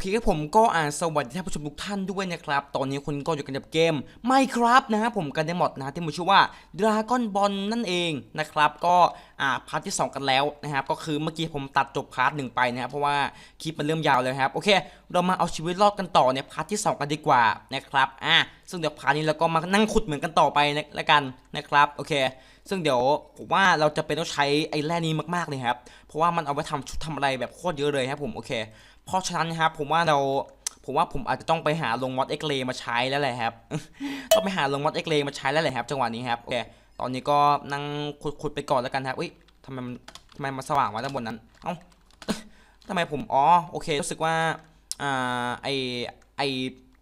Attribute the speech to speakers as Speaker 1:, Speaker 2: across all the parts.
Speaker 1: เคครับผมก็อ่าสวัสดีท่านผู้ชมทุกท่านด้วยนะครับ ตอนนี้คุณก็อยู่กันกับเกมไม่ครับนะฮะผมกันได้หมดนะที่มีชื่อว่า Dragon Ball นั่นเองนะครับ ก็อ่าพาร์ทที่ 2 กันแล้วนะครับ ก็คือเมื่อกี้ผมตัดจบพาร์ทหนึ่งไปนะครับเพราะว่าคลิปมันเริ่มยาวเลยครับ โอเค เรามาเอาชีวิตรอดกันต่อในพาร์ทที่ 2 กันดีกว่านะครับอะซึ่งเดี๋ยวพาร์ทนี้เราก็มานั่งขุดเหมือนกันต่อไปนะละกันนะครับโอเค ซึ่งเดี๋ยวผมว่าเราจะเป็นต้องใช้ไอ้แร่นี้มากๆเลยครับเพราะว่ามันเอาไว้ทำชุดทำอะไรแบบโคตรเยอะเลยครับผมโอเค เพราะฉะนั้นนะครับผมว่าเราผมว่าผมอาจจะต้องไปหาลงมอดเอ็กเลมาใช้แล้วแหละครับต้องไปหาลงมอดเอ็กเลมาใช้แล้วแหละครับจังหวะนี้ครับโอเคตอนนี้ก็นั่งขุดๆไปก่อนแล้วกันครับอุ้ยทำไมมันทำไมมันสว่างวะด้านบนนั้นเอ้าทำไมผมอ๋อโอเครู้สึกว่าอ่าไอไอ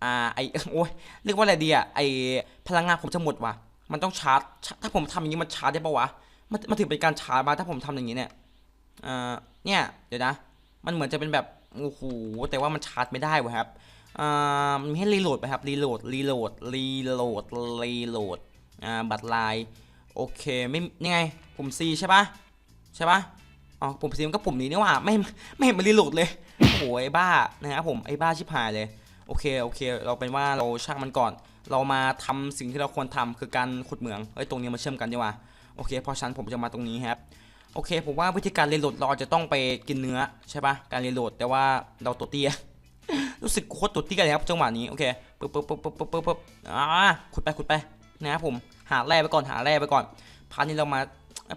Speaker 1: อ่าไอโอ้ยเรียกว่าอะไรดีอะไอพลังงานผมจะหมดว่ะมันต้องชาร์จ ถ้าผมทำอย่างนี้มันชาร์จได้ปะวะมันมันถือเป็นการชาร์จมาถ้าผมทำอย่างนี้เนี่ยอ่าเนี่ยเดี๋ยวนะ มันเหมือนจะเป็นแบบ โอ้โหแต่ว่ามันชาร์จไม่ได้วะครับอ่ามันให้รีโหลดไหมครับรีโหลดรีโหลดรีโหลดรีโหลดอ่าบัตรลายโอเคไม่นี่ไงผมซีใช่ปะใช่ปะอ๋อผมซีมันก็ปุ่มนี้นี่ว่าไม่ไม่เห็นมันรีโหลดเลยโอ้โหไอ้บ้านะครับผมไอ้บ้าชิบหายเลยโอเคโอเค เราเป็นว่าเราช่างมันก่อน เรามาทำสิ่งที่เราควรทำคือการขุดเหมืองเฮ้ยตรงนี้มาเชื่อมกันดีกว่าโอเคเพราะฉันผมจะมาตรงนี้ครับ โอเคผมว่าวิธีการรีโหลดเราจะต้องไปกินเนื้อใช่ปะการรีโหลดแต่ว่าเราตัวเตี้ยรู้สึกโคตรตัวเตี้ยเลยครับจังหวะนี้โอเคปึ๊บปึ๊บปึ๊บปึ๊บปึ๊บปึ๊บปึ๊บอ่าขุดไปขุดไปนะครับผมหาแร่ไปก่อนหาแร่ไปก่อนพาร์ทนี้เรามา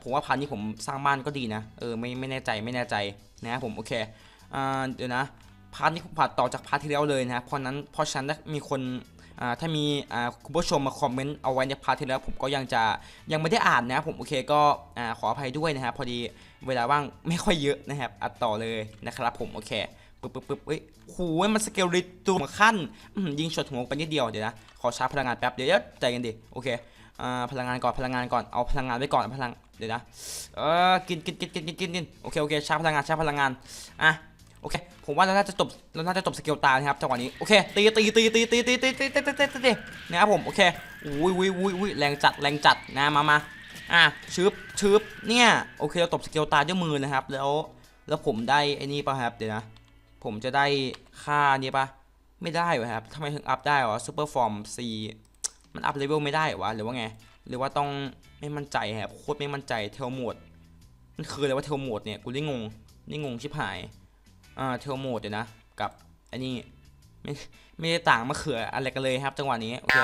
Speaker 1: ผมว่าพาร์ทนี้ผมสร้างบ้านก็ดีนะเออไม่ไม่แน่ใจไม่แน่ใจนะครับผมโอเคอ่าเดี๋ยวนะพาร์ทนี้ผมผ่านต่อจากพาร์ทที่แล้วเลยนะครับเพราะนั้นเพราะฉันมีคน ถ้ามีคุณผู้ชมมาคอมเมนต์เอาไว้ในพาร์ทที่แล้วผมก็ยังจะยังไม่ได้อ่านนะผมโอเคก็อขออภัยด้วยนะครับพอดีเวลาว่างไม่ค่อยเยอะนะครับอัดต่อเลยนะครับผมโอเคปึ๊บปึ๊บปึ๊บเอ้ยโหมันสเกลลิตัวขั้นยิงช็อตหัวไปนิดเดียวเดี๋ยวนะ ขอชาร์จพลังงานแป๊บเดี๋ยวเดี๋ยวใจกันดิ โอเคอ่าพลังงานก่อน พลังงานก่อน เอาพลังงานไว้ก่อน พลัง เดี๋ยวนะ เออกินกินกินกินกินกินกินโอเค โอเค ชาร์จพลังงาน ชาร์จพลังงาน อะ โอเค ผมว่าเราน่าจะจบเราน่าจะจบสเกลตานะครับจังหวะนี้โอเคตีตีตีตีตีตีตีตีตีตีตีตีตีนะครับผมโอเคอุ้ยอุ้ยอุ้ยอุ้ยแรงจัดแรงจัดนะมามาอะชึบชึบเนี่ยโอเคเราตบสเกลตาด้วยมือนะครับ แล้วแล้วผมได้ไอ้นี่ป่ะครับเดี๋ยวนะ ผมจะได้ค่านี้ป่ะไม่ได้วะครับทำไมถึงอัพได้วะซูเปอร์ฟอร์มซีมันอัพเลเวลไม่ได้วะหรือว่าไง หรือว่าต้องไม่มั่นใจครับโคตรไม่มั่นใจเทลโหมดมันคืออะไรว่าเทลโหมดเนี่ยกูนี่งงนี่งงชิบหาย อ่าเทลโหมดเดี๋ยวนะ กับอ้นี่ไม่ไม่ได้ต่างมะเขืออะไรกันเลยครับ จังหวะนี้ โอเค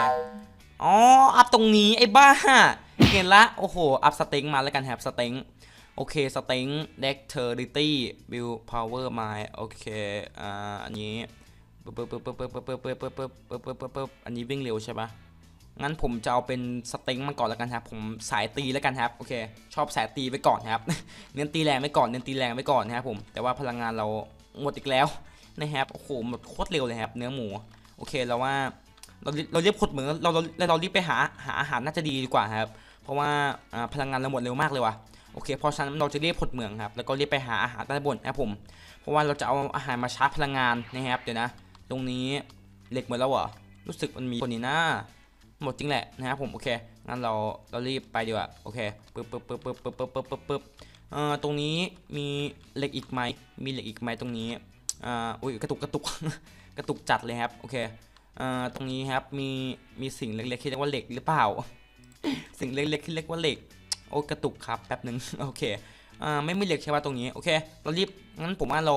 Speaker 1: อ๋อ อัพตรงนี้ไอ้บ้า เห็นละ โอ้โห อัพสเต็งมาแล้วกันครับสเต็งโอเคสเต็งเด็กเทอร์ดิตี้บิลพาวเวอร์มาโอเค อ่า อันนี้ปึ๊บปึ๊บปึ๊บปึ๊บปึ๊บปึ๊บปึ๊บปึ๊บปึ๊บปึ๊บปึ๊บปึ๊บปึ๊บอันนี้วิ่งเร็วใช่ปะ งั้นผมจะเอาเป็นสเต็งมาก่อนแล้วกันครับ ผมสายตีแล้วกันครับ โอเค ชอบสายตีไว้ก่อนครับ เน้นตีแรงไว้ก่อน เน้นตีแรงไว้ก่อนนะครับผม แต่ว่าพลังงานเราหมดอีกแล้วนะครับ โอ้โห หมดโคตรเร็วเลยครับ เนื้อหมู โอเคแล้วว่า เราเราเรียบขดเหมืองเราเราเราเรารีบไปหาหาอาหารน่าจะดีดีกว่าครับ เพราะว่าพลังงานเราหมดเร็วมากเลยว่ะโอเคเพราะฉะนั้นเราจะเรียบขดเหมืองครับ แล้วก็เรียบไปหาอาหารด้านบนนะผม เพราะว่าเราจะเอาอาหารมาชาร์จพลังงานนะครับ เดี๋ยวนะ ตรงนี้เหล็กหมดแล้วเหรอ รู้สึกมันมีคนนี้นะ หมดจริงแหละนะครับผมโอเคงั้นเราเรารีบไปดีกว่าโอเคปึ๊บปึ๊บปึ๊บปึ๊บปึ๊บปึ๊บปึ๊บปึ๊บปึ๊บเอ่อตรงนี้มีเหล็กอีกไหมมีเหล็กอีกไหมตรงนี้อ่าอุ้ยกระตุกกระตุกกระตุกจัดเลยครับโอเคอ่าตรงนี้ครับมีมีสิ่งเล็กๆที่เรียกว่าเหล็กหรือเปล่า สิ่งเล็กๆที่เรียกว่าเหล็กโอ้กระตุกครับแป๊บหนึ่งโอเคอ่าไม่มีเหล็กใช่ป่ะตรงนี้โอเค เรารีบงั้นผมว่าเรา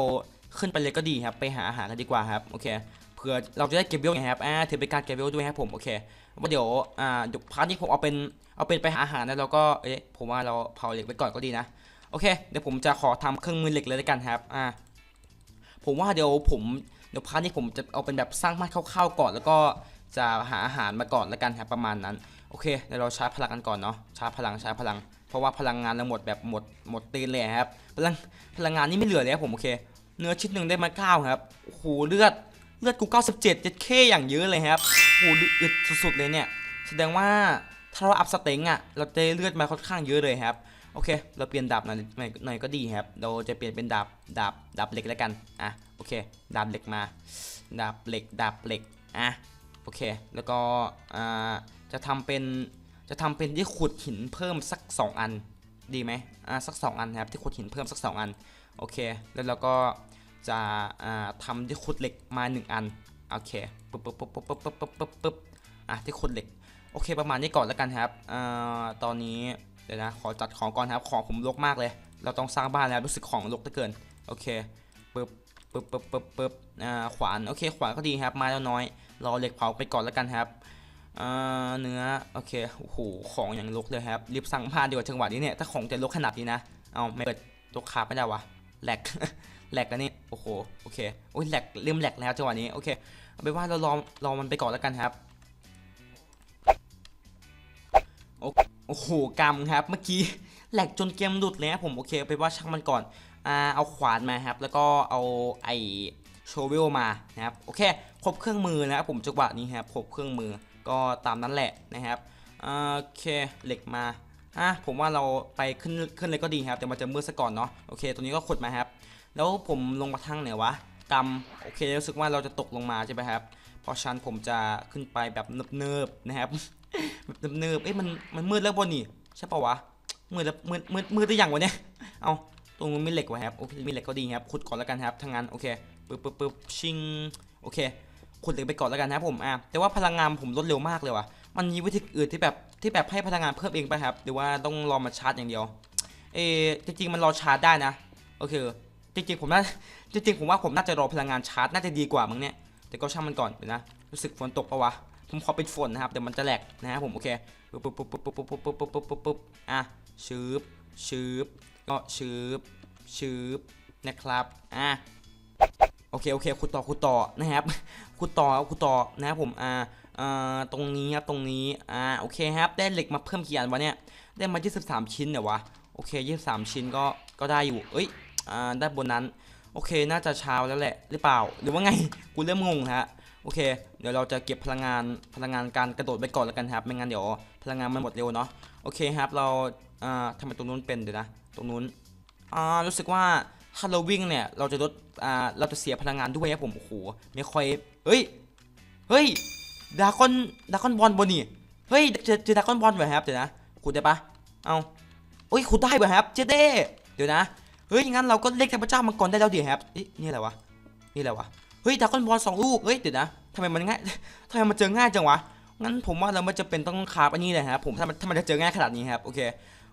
Speaker 1: ขึ้นไปเลยก็ดีครับ ไปหาอาหารกันดีกว่าครับ โอเค เผื่อเราจะได้เก็บเวลไงครับอ่าถือเป็นการเก็บเวลด้วยครับผมโอเคว่าเดี๋ยวอ่าเดี๋ยวพาร์ทนี้ผมเอาเป็นเอาเป็นไปหาอาหารนะแล้วก็เอ๊ะผมว่าเราเผาเหล็กไว้ก่อนก็ดีนะโอเคเดี๋ยวผมจะขอทำเครื่องมือเหล็กเลยแล้วกันครับอ่าผมว่าเดี๋ยวผมเดี๋ยวพาร์ทนี้ผมจะเอาเป็นแบบสร้างบ้านคร่าวๆก่อน แล้วก็จะหาอาหารมาก่อนแล้วกันครับประมาณนั้นโอเคเดี๋ยวเราชาร์จพลังกันก่อนเนาะชาร์จพลังชาร์จพลัง เพราะว่าพลังงานเราหมดแบบหมดหมดตีนเลยครับพลังพลังงานนี่ไม่เหลือเลยครับผมโอเค เนื้อชิ้นหนึ่งได้มาเก้าครับโอ้โหเลือด เลือดกู 97เจ็ดเคอย่างเยอะเลยครับโอ้โหอึดสุดๆเลยเนี่ย แสดงว่าถ้าเราอัพสเต็งอะ เราจะได้เลือดมาค่อนข้างเยอะเลยครับ โอเค เราเปลี่ยนดาบหน่อยหน่อยก็ดีครับ เราจะเปลี่ยนเป็นดาบ ดาบ ดาบเหล็กแล้วกัน อะ โอเค ดาบเหล็กมา ดาบเหล็ก ดาบเหล็ก อะ โอเค แล้วก็ อ่า จะทำเป็น จะทำเป็นที่ขุดหินเพิ่มสัก 2 อัน ดีไหมอ่า สัก 2 อันครับ ที่ขุดหินเพิ่มสัก 2 อัน โอเค แล้วเราก็ จะอ่าทำที่ขุดเหล็กมาหนึ่งอันโอเคปึ๊บปึ๊บปึ๊บปึ๊บปึ๊บปึ๊บปึ๊บปึ๊บอะที่ขุดเหล็กโอเคประมาณนี้ก่อนแล้วกันครับตอนนี้เดี๋ยวนะขอจัดของก่อนครับของผมรกมากเลย เราต้องสร้างบ้านแล้วรู้สึกของรกเหลือเกินโอเคปึ๊บปึ๊บปึ๊บปึ๊บปึ๊บอ่าขวานโอเคขวานก็ดีครับม้แล้วน้อยรอเหล็กเผาไปก่อนแล้วกันครับเนื้อโอเคโอ้โหของอย่างรกเลยครับรีบสั่งบ้านดีกว่าจังหวะนี้เนี่ยถ้าของจะรกขนาดนี้นะเอาไม่เปิดตัวขาไม่ได้วะแหลก แหลกแล้วนี่โอ้โหโอเคโอ้ยแหลกเริ่มแหลกแล้วจังหวะนี้โอเคเอาไปว่าเรารอรอมันไปก่อนแล้วกันครับโอ้โหกรรมครับเมื่อกี้แหลกจนเกมหลุดเลยครับผมโอเคเอาไปว่าช่างมันก่อนอ่าเอาขวานมาครับ แล้วก็เอาไอโชเวลมานะครับโอเคครบเครื่องมือนะครับผมจังหวะนี้ครับครบเครื่องมือก็ตามนั้นแหละนะครับโอเคเหล็กมาอะผมว่าเราไปขึ้นขึ้นเลยก็ดีครับแต่มันจะมืดซะก่อนเนาะโอเคตัวนี้ก็ขุดมาครับ แล้วผมลงมาทางไหนวะกำโอเครู้สึกว่าเราจะตกลงมาใช่ไหมครับ เพราะฉันผมจะขึ้นไปแบบเนิบๆนะครับแบบเนิบๆเอ๊ะมันมันมืดแล้วบนนี่ใช่ปะวะมืดแล้วมืดมืดมืดได้ยังวะเนี่ยเอาตรงนู้นมีเหล็กวะครับโอเคมีเหล็กก็ดีครับขุดก่อนแล้วกันครับทางนั้นโอเคปึ๊บปึ๊บปึ๊บชิงโอเคขุดเหล็กไปก่อนแล้วกันนะครับผมอะแต่ว่าพลังงานผมลดเร็วมากเลยว่ะมันมีวิธีอื่นที่แบบที่แบบให้พลังงานเพิ่มเองไปครับ หรือว่าต้องรอมาชาร์จอย่างเดียว เออจริงๆมันรอชาร์จได้นะ โอเค จริงๆผมน่าจริงๆผมว่าผมน่าจะรอพลังงานชาร์จน่าจะดีกว่ามั้งเนี่ยแต่ก็ช่างมันก่อนเดี๋ยวนะรู้สึกฝนตกปะวะผมขอเปิดฝนนะครับเดี๋ยวมันจะแหลกนะครับผมโอเคปุ๊บปุ๊บปุ๊บปุ๊บปุ๊บปุ๊บปุ๊บปุ๊บปุ๊บปุ๊บปุ๊บอะชืบชืบก็ชืบชืบนะครับอะโอเคโอเคขุดต่อขุดต่อนะครับขุดต่อขุดต่อนะครับผมอ่าอ่าตรงนี้ครับตรงนี้อ่าโอเคครับได้เหล็กมาเพิ่มกี่อันวะเนี่ยได้มา 23 ชิ้นเหรอวะโอเค 23 ชิ้นก็ก็ได้อยู่เอ้ย อ่าได้บนนั้น โอเคน่าจะเช้าแล้วแหละหรือเปล่า หรือว่าไงกูเริ่มงงฮะโอเค เดี๋ยวเราจะเก็บพลังงานพลังงานการกระโดดไปก่อนแล้วกันครับไม่งั้นเดี๋ยวพลังงานมันหมดเร็วเนาะโอเคครับเราอ่าทำไมตรงนู้นเป็นเดี๋ยวนะตรงนู้นอ่ารู้สึกว่าถ้าเราวิ่งเนี่ยเราจะลดอ่าเราจะเสียพลังงานด้วยครับผมโอ้โหไม่ค่อยเฮ้ยเฮ้ยดากอนดากอนบอลบนนี่เฮ้ยเจอเจอดากอนบอลเหรอครับเดี๋ยวนะขุดได้ปะเอาเฮ้ยขุดได้เหรอครับเจเด้เดี๋ยวนะ เฮ้ยงั้นเราก็เรียกเทพเจ้ามังกรได้แล้วดิครับเอ๊ะนี่อะไรวะนี่อะไรวะเฮ้ยดากอนบอลสองลูกเฮ้ยเดี๋ยวนะทำไมมันง่ายทำไมมันเจอง่ายจังวะงั้นผมว่าเราไม่จะเป็นต้องคาบอันนี้เลยครับผมถ้ามันถ้ามันจะเจอง่ายขนาดนี้ครับโอเค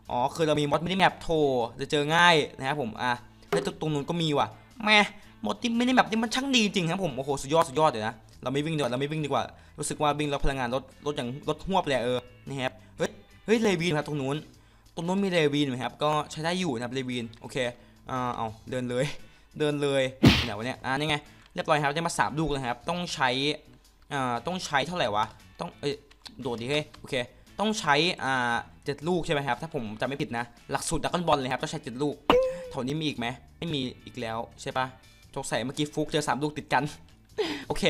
Speaker 1: อ๋อคือเรามีมอดมินิแมปโทรจะเจอง่ายนะครับผมอะแล้วตรงนู้นก็มีว่ะแม่มอดมินิแมปนี่มันช่างดีจริงครับผมโอ้โหสุดยอดสุดยอดเลยนะเราไม่วิ่งดีกว่าเราไม่วิ่งดีกว่ารู้สึกว่าวิ่งแล้วพลังงานลดลดอย่างลดหวบเลยเออนี่ครับเฮ้ยเฮ้ยเลวีนครับตรงนู้น ตรงนู้นมีเลวีนไหมครับ ก็ใช้ได้อยู่นะครับเลวีนโอเคอ่าเอาเดินเลย เดินเลยเดี๋ยวเนี่ยอ่านี่ไง เรียบร้อยครับ ได้มาสามลูกเลยครับ ต้องใช้อ่าต้องใช้เท่าไหร่วะ ต้อง เอ้ย โดดดิเฮ้ย โอเค ต้องใช้ อ่าเจ็ดลูกใช่ไหมครับ ถ้าผมจำไม่ผิดนะ หลักสูตรดักกอนบอลเลยครับ ต้องใช้เจ็ดลูกแถวนี้มีอีกไหม ไม่มีอีกแล้วใช่ปะสงสัยเมื่อกี้ฟุกเจอสามลูกติดกัน โอเค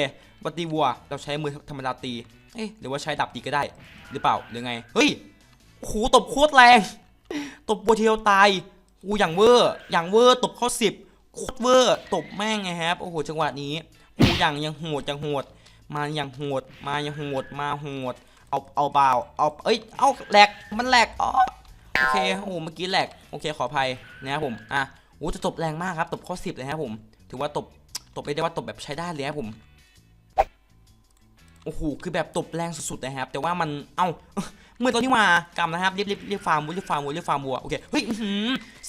Speaker 1: วัตตีวัว เราใช้มือธรรมดาตี เอ้ยหรือว่าใช้ดับตีก็ได้ หรือเปล่า หรือไง เฮ้ยโหตบโคตรแรง ตบบัวเทียวตายกูอย่างเวอร์อย่างเวอร์ตบเข้าสิบโคตรเวอร์ตบแม่งไงครับโอ้โหจังหวะนี้กูอย่างยังโหดยังโหด มาอย่างโหดมาอย่างโหดมาโหดเอาเอาเบาเอาเอ้ยเอาแหลกมันแหลกอ๋อโอเคโอ้โหเมื่อกี้แหลกโอเคขออภัยนะครับผมอะโอ้จะตบแรงมากครับตบข้อสิบเลยครับผม ถือว่าตบตบไปได้ว่าตบแบบใช้ได้เลยครับผมโอ้โหคือแบบตบแรงสุดๆนะครับแต่ว่ามันเอ้า เมื่อตอนนี้มากำนะครับรีบรีบรีบฟาร์มวัวรีบฟาร์มวัวรีบฟาร์มวัวโอเคเฮ้ย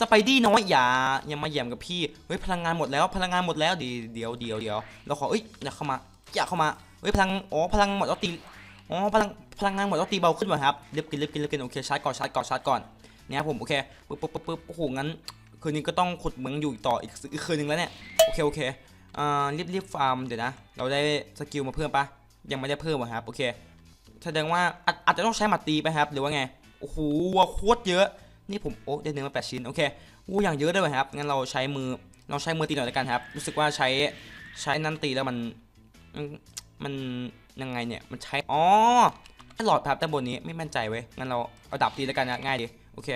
Speaker 1: สไปดี้น้อยอย่าอย่ามาแย่มกับพี่เฮ้ยพลังงานหมดแล้วพลังงานหมดแล้วเดี๋ยวเดี๋ยวเดี๋ยวเราขอเอ้ยอย่าเข้ามาอย่าเข้ามาเฮ้ยพลังอ๋อพลังหมดแล้วตีอ๋อพลังพลังงานหมดแล้วตีเบาขึ้นว่ะครับรีบกินรีบกินรีบกินโอเคชาร์จก่อนชาร์จก่อนชาร์จก่อนเนี่ยผมโอเคปึ๊บปึ๊บปึ๊บโอ้โหงั้นคืนนี้ก็ต้องขุดเหมืองอยู่ต่ออีกอีกคืนนึงแล้วเนี่ยโอเคโอเคอ่ารีบรีบฟาร์มเดี๋ยวนะ เราได้สกิลมาเพิ่มปะยังไม่ได้เพิ่มอะครับโอเค แสดงว่าอาจอาจจะต้องใช้หมัดตีไปครับ หรือว่าไง โอ้โหวัวโคตรเยอะ นี่ผมโอ้ได้เนื้อมาแปดชิ้นโอเควัวอย่างเยอะด้วยครับ งั้นเราใช้มือเราใช้มือตีหน่อยละกันครับ รู้สึกว่าใช้ใช้นั่นตีแล้วมัน มันยังไงเนี่ย มันใช้ อ๋อให้หลอดครับด้านบนนี้ไม่มั่นใจเว้ย งั้นเราเอาดับตีแล้วกันนะง่ายดีโอเค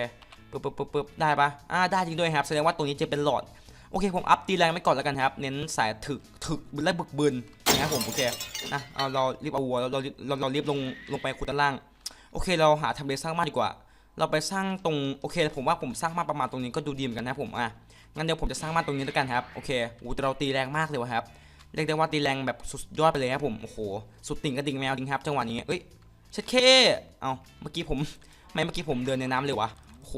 Speaker 1: ปึ๊บปึ๊บปึ๊บปึ๊บได้ปะอ่าได้จริงด้วยครับ แสดงว่าตรงนี้จะเป็นหลอด โอเคผมอัพตีแรงไว้ก่อนแล้วกันครับ เน้นสายถึกถึกและบึกบึน ครับผมโอเคนะเอาเรารีบเอาวัวเราเราเราเรารีบลงลงไปขุดด้านล่าง โอเค เราหาทำเลสร้างบ้านดีกว่า เราไปสร้างตรงโอเคผมว่าผมสร้างบ้านประมาณตรงนี้ก็ดูดีเหมือนกันนะผมอะงั้นเดี๋ยวผมจะสร้างบ้านตรงนี้แล้วกันครับโอเคอู้แต่เราตีแรงมากเลยวะครับเรียกได้ว่าตีแรงแบบสุดยอดไปเลยครับผมโอ้โหสุดติ่งกระดิ่งแมวจริงครับจังหวะนี้เอ้ยเช็ดเคเอาเมื่อกี้ผมไม่เมื่อกี้ผมเดินในน้ำเลยวะโอ้โห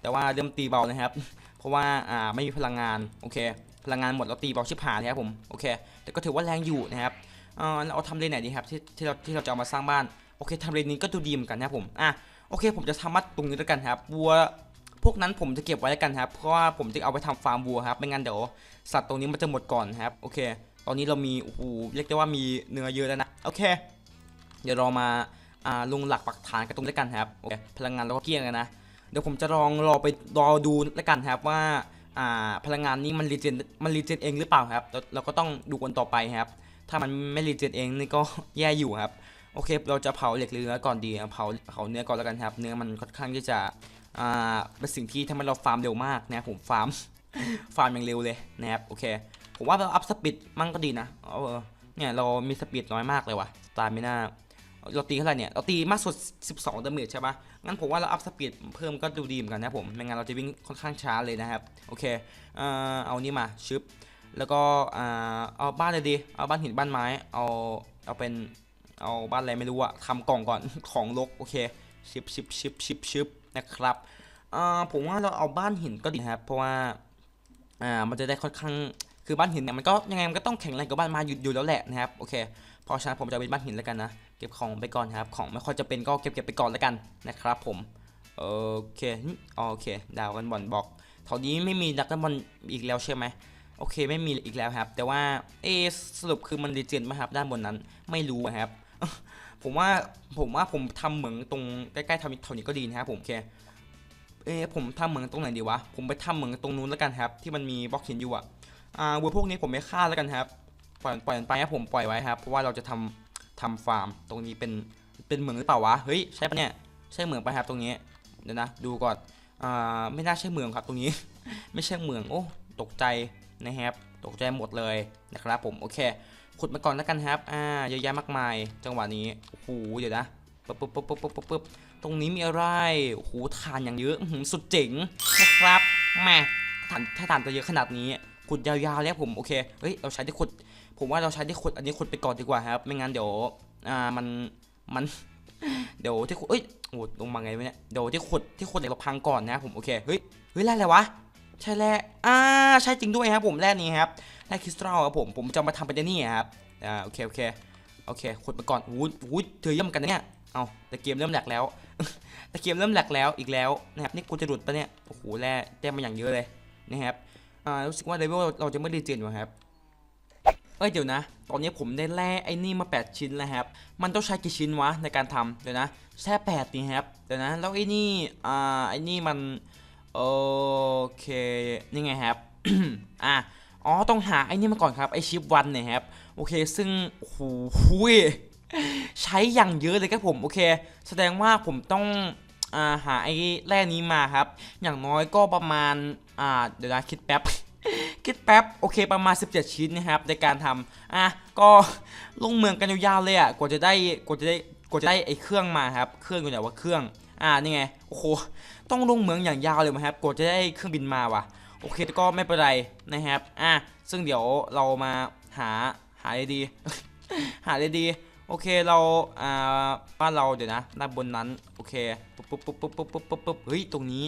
Speaker 1: แต่ว่าเริ่มตีเบานะครับ เพราะว่าอ่าไม่มีพลังงานโอเค พลังงานหมดเราตีเบาชิบหายนะครับผมโอเค แต่ก็ถือว่าแรงอยู่นะครับเออเราทำเลไหนดีครับที่ที่เราที่เราจะเอามาสร้างบ้านโอเคทำเลนนี้ก็ดูดีเหมือนกันนะครับผมอะโอเค ผมจะทำมัดตรงนี้แล้วกันครับวัวพวกนั้นผมจะเก็บไว้แล้วกันครับเพราะว่าผมจะเอาไปทำฟาร์มวัวครับไม่งั้นเดี๋ยวสัตว์ตรงนี้มันจะหมดก่อนครับโอเค ตอนนี้เรามีโอ้โหเรียกได้ว่ามีเนื้อเยอะแล้วนะโอเค เดี๋ยวเรามาอ่าลงหลักปักฐานกันตรงนี้กันครับโอเคพลังงานเราก็เกลี้ยงกันนะเดี๋ยวผมจะลองรอไปรอดูแล้วกันครับว่า พลังงานนี้มันรีเจนมันรีเจนเองหรือเปล่าครับเราเราก็ต้องดูกันต่อไปครับ ถ้ามันไม่รีเจนเองนี่ก็แย่อยู่ครับ โอเค เราจะเผาเหล็กหรือเนื้อก่อนดีเผาเผาเนื้อก่อนแล้วกันครับ เนื้อมันค่อนข้างที่จะเป็นสิ่งที่ทำให้เราฟาร์มเร็วมากนะผมฟาร์มฟาร์มอย่างเร็วเลยนะครับโอเค ผมว่าเราอัพสปีดมั่งก็ดีนะเออเนี่ยเรามีสปีดน้อยมากเลยว่ะสตาร์ไม่น่า เราตีเท่าไหร่เนี่ยเราตีมากสุด 12ดาเมจใช่ปะงั้นผมว่าเราอัพสปีดเพิ่มก็ดูดีเหมือนกันนะผมไม่งั้นเราจะวิ่งค่อนข้างช้าเลยนะครับโอเคเอ่อเอานี่มาชึบแล้วก็อ่าเอาบ้านเลยดีเอาบ้านหินบ้านไม้เอาเอาเป็นเอาบ้านอะไรไม่รู้อะทำกล่องก่อนของลกโอเคชิบชิบชิบชิบชิบนะครับอ่าผมว่าเราเอาบ้านหินก็ดีนะครับเพราะว่าอ่ามันจะได้ค่อนข้างคือบ้านหินเนี่ยมันก็ยังไงมันก็ต้องแข็งแรงกว่าบ้านไม้อยู่อยู่แล้วแหละนะครับโอเคพราะฉะนั้นผมจะเป็นบ้านหินแล้วกันนะ เก็บของไปก่อนครับ ของไม่ค่อยจะเป็นก็เก็บเก็บไปก่อนแล้วกันนะครับผม โอเค โอเค ดาวกันบอลบอกแถวนี้ไม่มีดักกันบอลอีกแล้วใช่ไหมโอเค ไม่มีอีกแล้วครับ แต่ว่าเอสรุปคือมันรีเจนไหมครับด้านบนนั้น ไม่รู้ครับ ผมว่าผมว่าผมทำเหมืองตรงใกล้ๆทำแถวนี้ก็ดีนะครับผมโอเคเอผมทำเหมืองตรงไหนดีวะ ผมไปทำเหมืองตรงนู้นแล้วกันครับ ที่มันมีบล็อกหินอยู่อะอ่าวัวพวกนี้ผมไม่ฆ่าแล้วกันครับ ปล่อยปล่อยไปครับผมปล่อยไว้ครับ เพราะว่าเราจะทำ ทำฟาร์ม ตรงนี้เป็นเป็นเหมืองหรือเปล่าวะเฮ้ยใช่ปะเนี่ยใช่เหมืองปะครับตรงนี้เดี๋ยวนะดูก่อนอ่าไม่น่าใช่เหมืองครับตรงนี้ ไม่ใช่เหมืองโอ้ตกใจนะครับตกใจหมดเลยนะครับผมโอเคขุดมาก่อนแล้วกันครับอ่าเยอะแยะมากมาย จังหวะนี้โอ้โหเดี๋ยวนะปึ๊บปึ๊บปึ๊บปึ๊บปึ๊บปึ๊บปึ๊บตรงนี้มีอะไรโอ้โหทานอย่างเยอะหือสุดเจ๋งนะครับแม่ทานถ้าทานจะเยอะขนาดนี้ขุดยาวๆแล้วผมโอเคเฮ้ยเราใช้ที่ขุด ผมว่าเราใช้ที่ขุดอันนี้ขุดไปก่อนดีกว่าครับ ไม่งั้นเดี๋ยว อ่า มัน มัน เดี๋ยวที่ขุดเอ้ยโอ้ลงมาไงเนี่ย เดี๋ยวที่ขุดที่ขุดเดี๋ยวเราพังก่อนนะผม โอเค เฮ้ย เฮ้ยแร่อะไรวะ ใช่แร่อ่า ใช่จริงด้วยครับผมแร่นี้ครับแร่คริสตัลครับผม ผมจะมาทำเป็นนี่ครับ อ่า โอเค โอเค โอเค ขุดไปก่อนอู้หูเจอเยี่ยมกันนะเนี่ย เอาแต่เกมเริ่มแหลกแล้ว แต่เกมเริ่มแหลกแล้ว อีกแล้วนะครับ นี่กูจะหลุดปะเนี่ย โอ้โห แร่แต้มมาอย่างเยอะเลย นะครับ อ่า รู้สึกว่าเลเวลเราจะไม่รีเจนอยู่ครับ เอ้ยเดี๋ยวนะ ตอนนี้ผมได้แร่ไอ้นี่มา 8 ชิ้นแล้วครับ มันต้องใช้กี่ชิ้นวะในการทำเดี๋ยวนะแค่8นี่ครับ เดี๋ยวนะ แล้วไอ้นี่ อ่า ไอ้นี่มัน โอเค นี่ไงครับ อะอ๋อ ต้องหาไอ้นี่มาก่อนครับ ไอชิปวันเนี่ยครับ โอเค ซึ่งโอ้โหหุยใช้อย่างเยอะเลยครับผม โอเค แสดงว่าผมต้องอ่าหาไอ้แร่นี้มาครับ อย่างน้อยก็ประมาณ อ่า เดี๋ยวนะคิดแป๊บ คิดแป๊บโอเคประมาณ 17 ชิ้นนะครับในการทำอะก็ลงเมืองกันยาวๆเลยอะกว่าจะได้กว่าจะได้กว่าจะได้ไอ้เครื่องมาครับเครื่องอยู่ไหนว่าเครื่องอ่านี่ไงโอ้โหต้องลงเมืองอย่างยาวเลยมั้ครับกว่าจะได้เครื่องบินมาว่ะโอเคก็ไม่เป็นไรนะครับอะซึ่งเดี๋ยวเรามาหาหาดีหาดีโอเคเราอ่าบ้านเราเดี๋ยวนะด้านบนนั้นโอเคปุ๊ปุ๊บปุ๊บปุ๊บปุ๊บปุ๊บปุ๊บเฮ้ยตรงนี้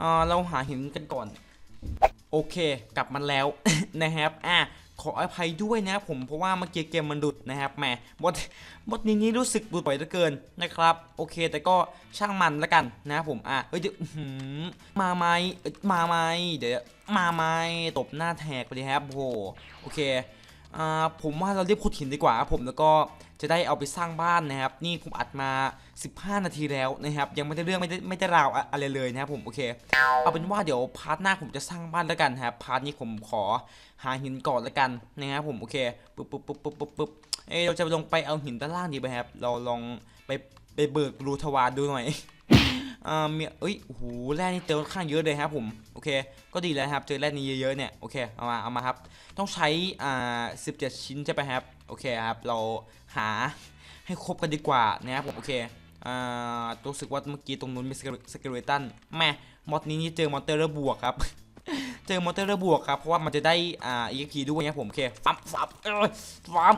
Speaker 1: อ่าเราหาหินกันก่อน โอเค กลับมาแล้วนะครับอะขออภัยด้วยนะครับผมเพราะว่าเมื่อกี้เกมมันดุดนะครับแหมบทบทนี้นี่รู้สึกดุดบ่อยเหลือเกินนะครับ โอเค แต่ก็ช่างมันละกันนะครับผมอะเอ้ยเดี๋ยวมาไหมมาไหมเดี๋ยวมาไหมตบหน้าแทกไปเลยครับโอ้โหโอเค ผมว่าเราเรียบขุดหินดีกว่าครับผมแล้วก็จะได้เอาไปสร้างบ้านนะครับ นี่ผมอัดมา 15 นาทีแล้วนะครับ ยังไม่ได้เรื่องไม่ได้ไม่ได้ราวอะไรเลยนะครับผมโอเค เอาเป็นว่าเดี๋ยวพาร์ทหน้าผมจะสร้างบ้านแล้วกันครับพาร์ทนี้ผมขอหาหินก่อนแล้วกันนะครับผมโอเคปุ๊บปุ๊บปุ๊บปุ๊บปุ๊บปุ๊บเอเราจะลงไปเอาหินด้านล่างดีไหมครับ เราลองไปไปเบิกรูทวารดูหน่อย อ่ามีเอ้ยโอ้โหแร่นี่เจอค่อนข้างเยอะเลยครับผมโอเค ก็ดีแล้วครับเจอแร่นี้เยอะๆเนี่ยโอเคเอามาเอามาครับต้องใช้อ่า17ชิ้นใช่ไหมครับโอเคครับเราหาให้ครบกันดีกว่านะครับผมโอเคอ่ารู้สึกว่าเมื่อกี้ตรงนู้นมีสเกลเลตันแม่มอดนี้นี่เจอมอนเตอร์เรบวกครับเจอมอนเตอร์เรบวกครับเพราะว่ามันจะได้อ่า EXP ด้วยนะผมโอเคฟับฟับเออฟับ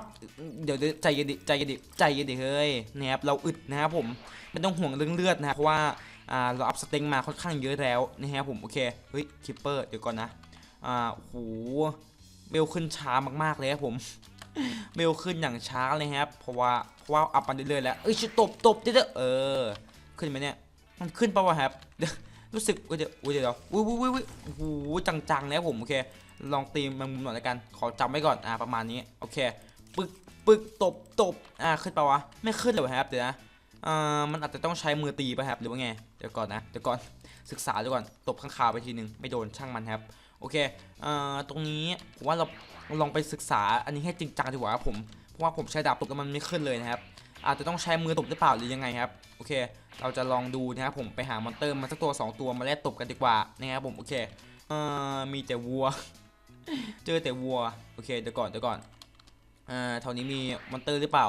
Speaker 1: เดี๋ยวเดี๋ยวใจเย็นดิใจเย็นดิใจเย็นดิเฮ้ยนะครับเราอึดนะครับผมไม่ต้องห่วงเรื่องเลือดนะครับเพราะว่า อ่าเราอัพสเต็งมาค่อนข้างเยอะแล้วนะครับผมโอเคเฮ้ยคิปเปอร์เดี๋ยวก่อนนะอ่าโหเบลขึ้นช้ามากๆเลยครับผมเบลขึ้นอย่างช้าเลยครับเพราะว่าเพราะว่าอัพมาเรื่อยๆแล้วเอ้ยชิตบตบเด้อเออขึ้นไหมเนี่ยมันขึ้นปะวะครับรู้สึกว่าเดี๋ยวอุ้ยเดี๋ยวอุ้ยอุ้ยอุ้ยอุ้ยโอ้โหจังๆแล้วผมโอเค ลองตีแมงมุมหน่อยละกัน ขอจำไว้ก่อนอ่าประมาณนี้โอเค ปึกปึกตบตบอ่าขึ้นปะวะไม่ขึ้นเลยวะครับเดี๋ยวนะ อ่ามันอาจจะต้องใช้มือตีป่ะครับหรือว่าไงเดี๋ยวก่อนนะเดี๋ยวก่อนศึกษาดูก่อนตบข้างคาวไปทีนึงไม่โดนช่างมันครับโอเคอ่าตรงนี้ผมว่าเราลองไปศึกษาอันนี้ให้จริงจังดีกว่าครับผมเพราะว่าผมใช้ดาบตบแล้วมันไม่ขึ้นเลยนะครับ อาจจะต้องใช้มือตบหรือเปล่าหรือยังไงครับโอเค เราจะลองดูนะครับผมไปหามอนเตอร์มาสักตัว 2 ตัวมาแลกตบกันดีกว่านะครับผมโอเคเอ่อมีแต่วัว เจอแต่วัวโอเคเดี๋ยวก่อนเดี๋ยวก่อนอ่าแถวนี้มีมอนเตอร์หรือเปล่า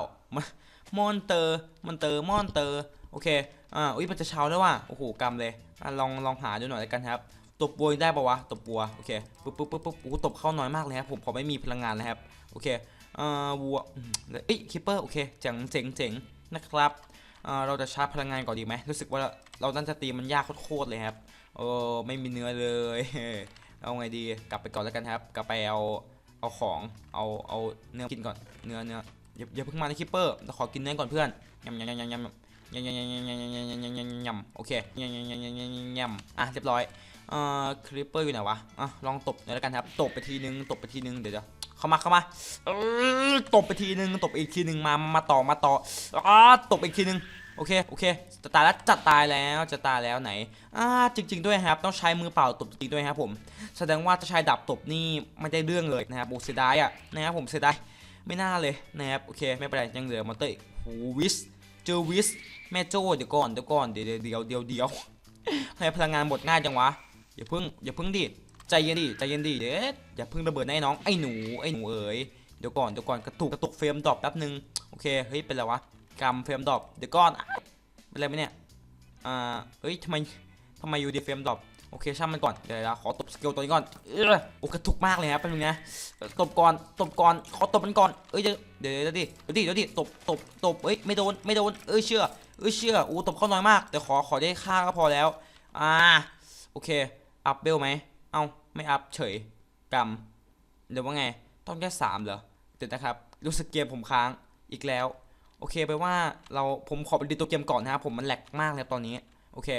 Speaker 1: มอนเตอร์มอนเตอร์มอนเตอร์โอเคอ่าอุ้ยมันจะเช้าแล้วว่ะโอ้โหกำเลยอะลองลองหาดูหน่อยแล้วกันครับตบบัวได้ปะวะตบบัวโอเคปุ๊บปุ๊บปุ๊บปุ๊บโอ้ตบเข้าน้อยมากเลยครับผมพอไม่มีพลังงานแล้วครับโอเคอ่อวัวเอ้ยคิปเปอร์โอเคเจ๋งเจ๋งเจ๋งนะครับเอ่อเราจะชาร์จพลังงานก่อนดีไหมรู้สึกว่าเราน่าจะตีมันยากโคตรเลยครับเออไม่มีเนื้อเลยเอาไงดีกลับไปก่อนแล้วกันครับ กลับไปเอาเอาของเอาเอาเนื้อกินก่อนเนื้อเนื้อ อย่าอย่าเพิ่งมาในคิปเปอร์ขอกินเนื้อก่อนเพื่อนยำยำยำยำยำยำยำยำยำยำยำยำยำยำยำโอเคยำยำยำยำยำยำยำอะเรียบร้อยเอ่อคลิปเปอร์อยู่ไหนวะอะลองตบหน่อยแล้วกันครับตบไปทีนึงตบไปทีนึงเดี๋ยวเข้ามาเข้ามาตบไปทีนึงตบอีกทีนึงมามาต่อมาต่ออ่าตบอีกทีนึงโอเค โอเค จะตายแล้วจะตายแล้วจะตายแล้วไหน อ่า จริง ๆ ด้วยครับ ต้องใช้มือเปล่าตบจริงด้วยครับผม แสดงว่าถ้าใช้ดาบตบนี่ไม่ได้เรื่องเลยนะครับโอ้เสียดายอะนะครับผมเสียดาย ไม่น่าเลยนะครับโอเคไม่เป็นไรยังเหลือมอนเตอร์อีกโอ้โหวิสเจอวิสแม่โจ้เดี๋ยวก่อนเดี๋ยวก่อนเดี๋ยวเดี๋ยวเดี๋ยวเดี๋ยวเดี๋ยพลังงานหมดง่ายจังวะอย่าเพิ่งอย่าเพิ่งดิใจเย็นดิใจเย็นดิเด็ดอย่าเพิ่งระเบิดไอ้น้องไอ้หนูไอ้หนูเอ๋ยเดี๋ยวก่อนเดี๋ยวก่อนกระตุกกระตุกเฟรมดรอปแป๊บนึงโอเคเฮ้ยเป็นไรวะกำเฟรมดรอปเดี๋ยวก่อนเป็นไรไหมเนี่ยอ่าเฮ้ยทำไมทำไมอยู่ดีเฟรมดรอป โอเคช่างมันก่อนเดี๋ยวเราขอตบสกิลตัวนี้ก่อนเออโอ้กระตุกมากเลยครับเป็นไงนะเออตบก่อนตบก่อนขอตบมันก่อนเอ้ยเดี๋ยวเดี๋ยวดิเดี๋ยวดิเดี๋ยวดิตบตบตบเอ้ยไม่โดนไม่โดนเอ้ยเชื่อเอ้ยเชื่ออู้ตบเข้าน้อยมากแต่ขอขอได้ค่าก็พอแล้วอ่าโอเคอัพเบลไหมเอ้าไม่อัพเฉยกำเดี๋ยวว่าไงต้องแค่สามเหรอเดี๋ยวนะครับรู้สึกเกมผมค้างอีกแล้ว โอเคไปว่าเราผมขอไปดูตัวเกมก่อนนะครับผมมันแหลกมากเลยตอนนี้โอเค